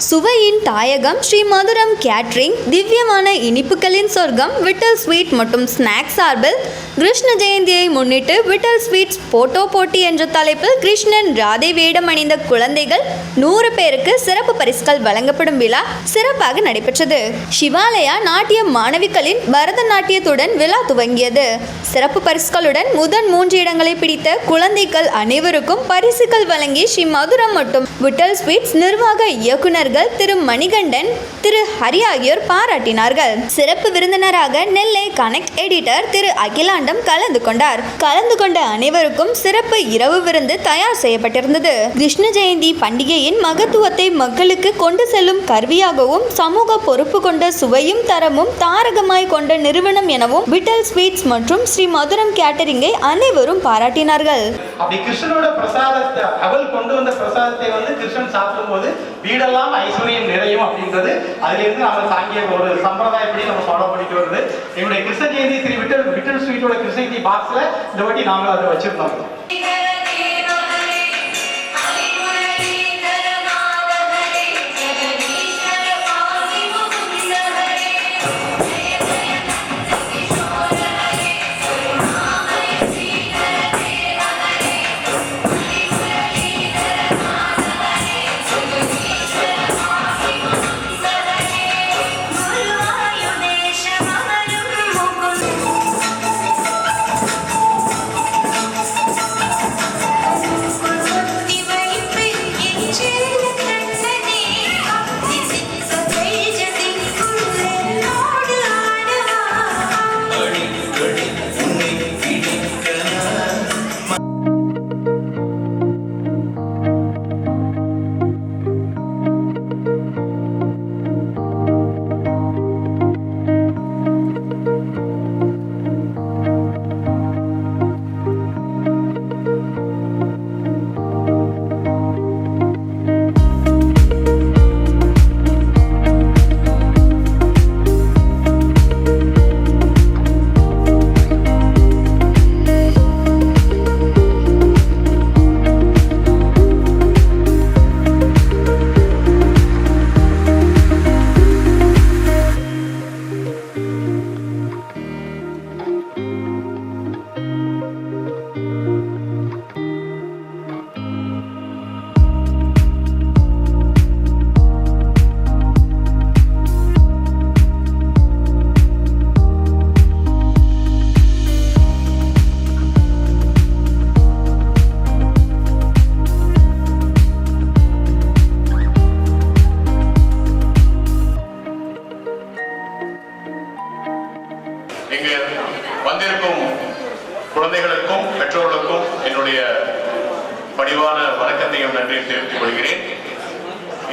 சுவையின் தாயகம் ஸ்ரீ மதுரம் கேட்ரிங் திவ்யமான இனிப்புகளின் சொர்க்கம் விட்டல் ஸ்வீட் மற்றும் ஸ்நாக்ஸ் சார்பில் கிருஷ்ண ஜெயந்தியை முன்னிட்டு விட்டல் ஸ்வீட்ஸ் போட்டோ போட்டி என்ற தலைப்பில் கிருஷ்ணன் ராதை வேடம் அணிந்த குழந்தைகள் நூறு பேருக்கு சிறப்பு பரிசுகள் வழங்கப்படும் விழா சிறப்பாக நடைபெற்றது. சிவாலயா நாட்டிய மாணவிகளின் பரதநாட்டியத்துடன் விழா துவங்கியது. சிறப்பு பரிசுகளுடன் முதன் மூன்று இடங்களை பிடித்த குழந்தைகள் அனைவருக்கும் பரிசுகள் வழங்கி ஸ்ரீ மதுரம் மற்றும் விட்டல் ஸ்வீட்ஸ் நிர்வாக இயக்குனர்கள் திரு மணிகண்டன் திரு ஹரி ஆகியோர் பாராட்டினார்கள். சிறப்பு விருந்தினராக நெல்லை கனெக்ட் எடிட்டர் திரு அகிலாண்டம் கலந்து கொண்டார். கலந்து கொண்ட அனைவருக்கும் சிறப்பு இரவு விருந்து தயார் செய்யப்பட்டிருந்தது. கிருஷ்ண ஜெயந்தி பண்டிகையின் மகத்துவத்தை மக்களுக்கு கொண்டு செல்லும் கருவியாகவும் சமூக பொறுப்பு கொண்ட சுவையும் தரமும் தாரகமாய் கொண்ட நிறுவனம் எனவும் விட்டல் ஸ்வீட்ஸ் மற்றும் ஸ்ரீ மதுரம் கேட்டரிங்கை அனைவரும் பாராட்டினார்கள். அப்படி கிருஷ்ணனோட பிரசாதத்தை அவள் கொண்டு வந்த பிரசாதத்தை வந்து கிருஷ்ணன் சாப்பிடும்போது வீடெல்லாம் ஐஸ்வர்யம் நிறையும் அப்படின்றது. அதுல இருந்து நம்ம தாங்கிய ஒரு சம்பிரதாயப்படி நம்ம ஃபாலோ பண்ணிட்டு வருது. எங்களுடைய கிருஷ்ண வீட்டோட கிருஷ்ணகிரி பாக்ஸ்ல இந்த வாட்டி நாங்களும் அதை வச்சிருந்தோம்.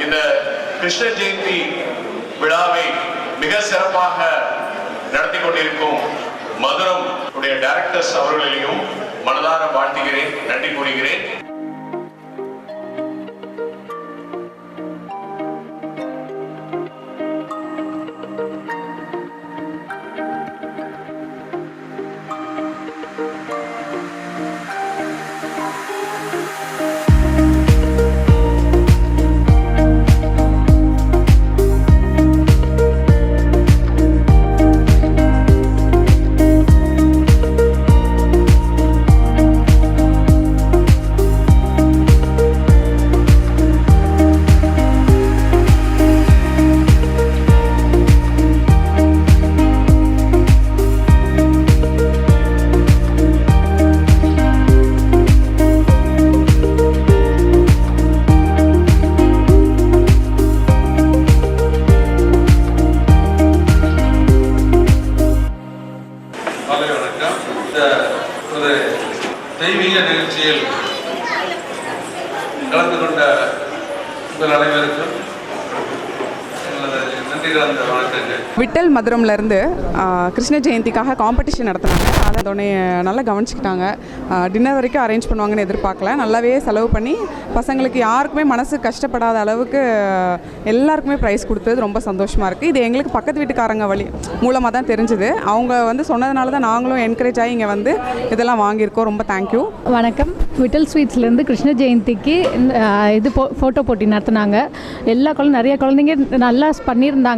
இந்த கிருஷ்ண ஜெயந்தி விழாவை மிக சிறப்பாக நடத்தி கொண்டிருக்கும் மதுரம் உடைய டைரக்டர்ஸ் அவர்களையும் மனதார வாழ்த்துகிறேன் நன்றி கூறுகிறேன். இந்த ஒரு தெய்வீக நிகழ்ச்சியில் கலந்து கொண்ட உங்கள் அனைவருக்கும் எங்களது நன்றி கலந்த வணக்கங்கள் விட்டல் மதுரம்லேருந்து கிருஷ்ண ஜெயந்திக்காக காம்படிஷன் நடத்துனாங்க. அதை அதோடனே நல்லா கவனிச்சுக்கிட்டாங்க. டின்னர் வரைக்கும் அரேஞ்ச் பண்ணுவாங்கன்னு எதிர்பார்க்கல. நல்லாவே செலவு பண்ணி பசங்களுக்கு யாருக்குமே மனசு கஷ்டப்படாத அளவுக்கு எல்லாருக்குமே ப்ரைஸ் கொடுத்தது ரொம்ப சந்தோஷமாக இருக்குது இது எங்களுக்கு பக்கத்து வீட்டுக்காரங்க வழி மூலமாக தான் தெரிஞ்சுது. அவங்க வந்து சொன்னதுனால தான் நாங்களும் என்கரேஜ் ஆகி இங்கே வந்து இதெல்லாம் வாங்கியிருக்கோம். ரொம்ப தேங்க்யூ வணக்கம். விட்டல் ஸ்வீட்ஸ்லேருந்து கிருஷ்ண ஜெயந்திக்கு இது போ ஃபோட்டோ போட்டி நடத்துனாங்க. எல்லா குழந்தை நிறைய குழந்தைங்க நல்லா பண்ணியிருந்தாங்க.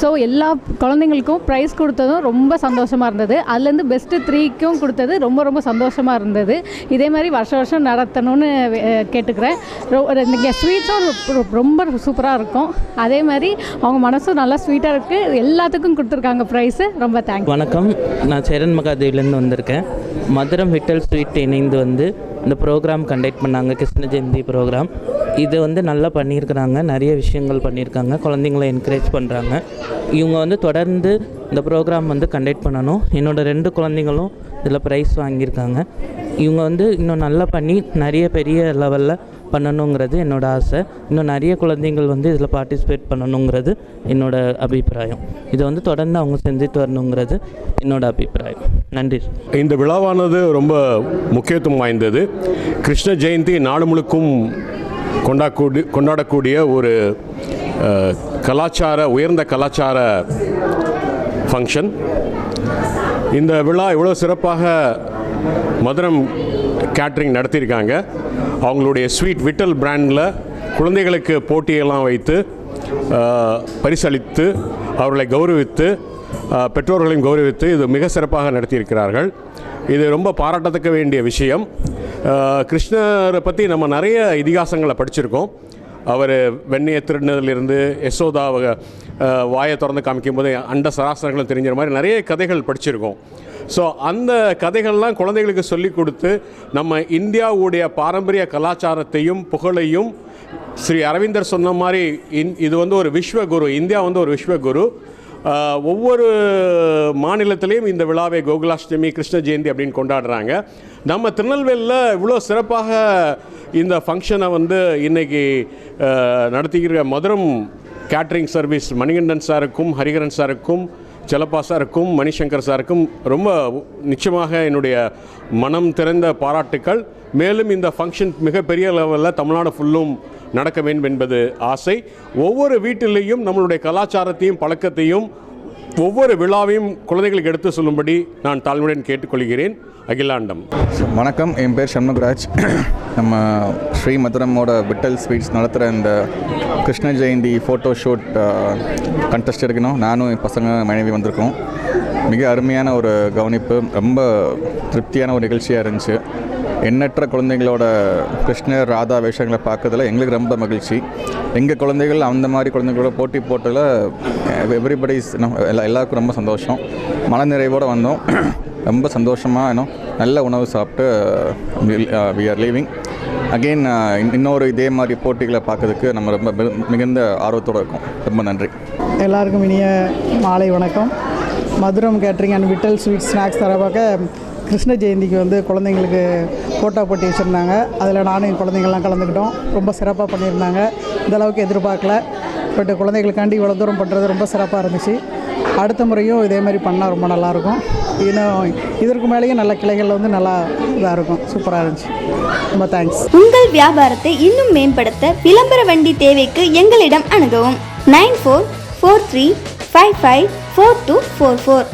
ஸோ எல்லா குழந்தைங்களுக்கும் ப்ரைஸ் கொடுத்ததும் ரொம்ப சந்தோஷமாக இருந்தது. அதுலேருந்து பெஸ்ட்டு த்ரீக்கும் கொடுத்தது ரொம்ப ரொம்ப சந்தோஷமாக இருந்தது. இதே மாதிரி வருஷம் வருஷம் நடத்தணும்னு கேட்டுக்கிறேன். ரொ- இங்கே ஸ்வீட்ஸும் ரொம்ப சூப்பராக இருக்கும். அதே மாதிரி அவங்க மனசும் நல்லா ஸ்வீட்டாக இருக்குது எல்லாத்துக்கும் கொடுத்துருக்காங்க ப்ரைஸு ரொம்ப தேங்க்ஸ் வணக்கம். நான் சேரன் மகாதேவிலேருந்து வந்திருக்கேன். மதுரம் விட்டல் ஸ்வீட் இணைந்து வந்து இந்த ப்ரோக்ராம் கண்டக்ட் பண்ணாங்க. கிருஷ்ண ஜெயந்தி ப்ரோக்ராம் இது வந்து நல்லா பண்ணியிருக்கிறாங்க. நிறைய விஷயங்கள் பண்ணியிருக்காங்க. குழந்தைங்கள என்கரேஜ் பண்ணுறாங்க இவங்க வந்து தொடர்ந்து இந்த ப்ரோக்ராம் வந்து கண்டக்ட் பண்ணணும். என்னோடய ரெண்டு குழந்தைங்களும் இதில் ப்ரைஸ் வாங்கியிருக்காங்க. இவங்க வந்து இன்னும் நல்லா பண்ணி நிறைய பெரிய லெவலில் பண்ணணுங்கிறது என்னோட ஆசை. இன்னும் நிறைய குழந்தைங்கள் வந்து இதில் பார்ட்டிசிபேட் பண்ணணுங்கிறது என்னோட அபிப்பிராயம். இதை வந்து தொடர்ந்து அவங்க செஞ்சுட்டு வரணுங்கிறது என்னோட அபிப்பிராயம். நன்றி. இந்த விழாவானது ரொம்ப முக்கியத்துவம் வாய்ந்தது. கிருஷ்ண ஜெயந்தி நாடு முழுக்கும் கொண்டாடக்கூடிய கொண்டாடக்கூடிய ஒரு கலாச்சார உயர்ந்த கலாச்சார ஃபங்க்ஷன் இந்த விழா இவ்வளோ சிறப்பாக மதுரம் கேட்ரிங் நடத்தியிருக்காங்க. அவங்களுடைய ஸ்வீட் விட்டல் பிராண்டில் குழந்தைகளுக்கு போட்டியெல்லாம் வைத்து பரிசளித்து அவர்களை கௌரவித்து பெற்றோர்களையும் கௌரவித்து இது மிக சிறப்பாக நடத்தியிருக்கிறார்கள். இது ரொம்ப பாராட்டத்தக்க வேண்டிய விஷயம். கிருஷ்ணரை பற்றி நம்ம நிறைய இதிகாசங்களை படிச்சிருக்கோம். அவர் வெண்ணையை திருடினதுலேருந்து யசோதாவை வாயை திறந்து காமிக்கும் போது அண்ட சராசரங்களும் தெரிஞ்ச மாதிரி நிறைய கதைகள் படிச்சிருக்கோம். ஸோ அந்த கதைகள்லாம் குழந்தைகளுக்கு சொல்லிக் கொடுத்து நம்ம இந்தியாவுடைய பாரம்பரிய கலாச்சாரத்தையும் புகழையும் ஸ்ரீ அரவிந்தர் சொன்ன மாதிரி இன் இது வந்து ஒரு விஸ்வகுரு இந்தியா வந்து ஒரு விஸ்வகுரு. ஒவ்வொரு மாநிலத்திலையும் இந்த விழாவை கோகுலாஷ்டமி கிருஷ்ண ஜெயந்தி அப்படின்னு கொண்டாடுறாங்க. நம்ம திருநெல்வேலியில் இவ்வளோ சிறப்பாக இந்த ஃபங்க்ஷனை வந்து இன்றைக்கி நடத்திக்கிற மதுரம் கேட்ரிங் சர்வீஸ் மணிகண்டன் சாருக்கும் ஹரிகரன் சாருக்கும் செலப்பா சாருக்கும் மணிசங்கர் சாருக்கும் ரொம்ப நிச்சயமாக என்னுடைய மனம் திறந்த பாராட்டுக்கள். மேலும் இந்த ஃபங்க்ஷன் மிகப்பெரிய லெவலில் தமிழ்நாடு ஃபுல்லும் நடக்க வேண்டும் என்பது ஆசை. ஒவ்வொரு வீட்டிலேயும் நம்மளுடைய கலாச்சாரத்தையும் பழக்கத்தையும் ஒவ்வொரு விழாவையும் குழந்தைகளுக்கு எடுத்து சொல்லும்படி நான் தாழ்மையுடன் கேட்டுக்கொள்கிறேன். அகிலாண்டம் வணக்கம் என் பேர் சண்முகராஜ். நம்ம ஸ்ரீ மதுரமோட விட்டல் ஸ்வீட்ஸ் நடத்துகிற இந்த Krishna Jayanthi photo shoot contest எடுக்கணும். நானும் என் பசங்க மனைவி வந்திருக்கோம். மிக அருமையான ஒரு கவனிப்பு. ரொம்ப திருப்தியான ஒரு நிகழ்ச்சியாக இருந்துச்சு. எண்ணற்ற குழந்தைங்களோட கிருஷ்ணர் ராதா வேஷங்களை பார்க்கறதுல எங்களுக்கு ரொம்ப மகிழ்ச்சி. எங்கள் குழந்தைகள் அந்த மாதிரி குழந்தைங்களோட போட்டி போட்டதில் எவ்ரிபடி எல்லா எல்லாருக்கும் ரொம்ப சந்தோஷம். மன நிறைவோடு வந்தோம். ரொம்ப சந்தோஷமாக இன்னும் நல்ல உணவு சாப்பிட்டு வி ஆர் லீவிங் அகெயின் இன்னொரு இதே மாதிரி போட்டிகளை பார்க்கறதுக்கு நம்ம ரொம்ப மிகுந்த ஆர்வத்தோடு இருக்கோம். ரொம்ப நன்றி. எல்லாருக்கும் இனிய மாலை வணக்கம். Madhuram catering and Vittal sweet snacks தரவாக கிருஷ்ண ஜெயந்திக்கு வந்து குழந்தைங்களுக்கு ஃபோட்டோ போட்டி வச்சுருந்தாங்க. அதில் நானும் என் குழந்தைங்கள்லாம் கலந்துக்கிட்டோம். ரொம்ப சிறப்பாக பண்ணியிருந்தாங்க. இந்த அளவுக்கு எதிர்பார்க்கல. பட் குழந்தைகளுக்காண்டி இவ்வளோ தூரம் பண்ணுறது ரொம்ப சிறப்பாக இருந்துச்சு. அடுத்த முறையும் இதே மாதிரி பண்ணால் ரொம்ப நல்லாயிருக்கும் இன்னும் இதற்கு மேலேயும் நல்ல கிளைகள் வந்து நல்லா இதாக இருக்கும். சூப்பராக இருந்துச்சு. ரொம்ப தேங்க்ஸ் உங்கள் வியாபாரத்தை இன்னும் மேம்படுத்த விளம்பர வண்டி தேவைக்கு எங்களிடம் அணுகவும். Nine four four three five five four two four four.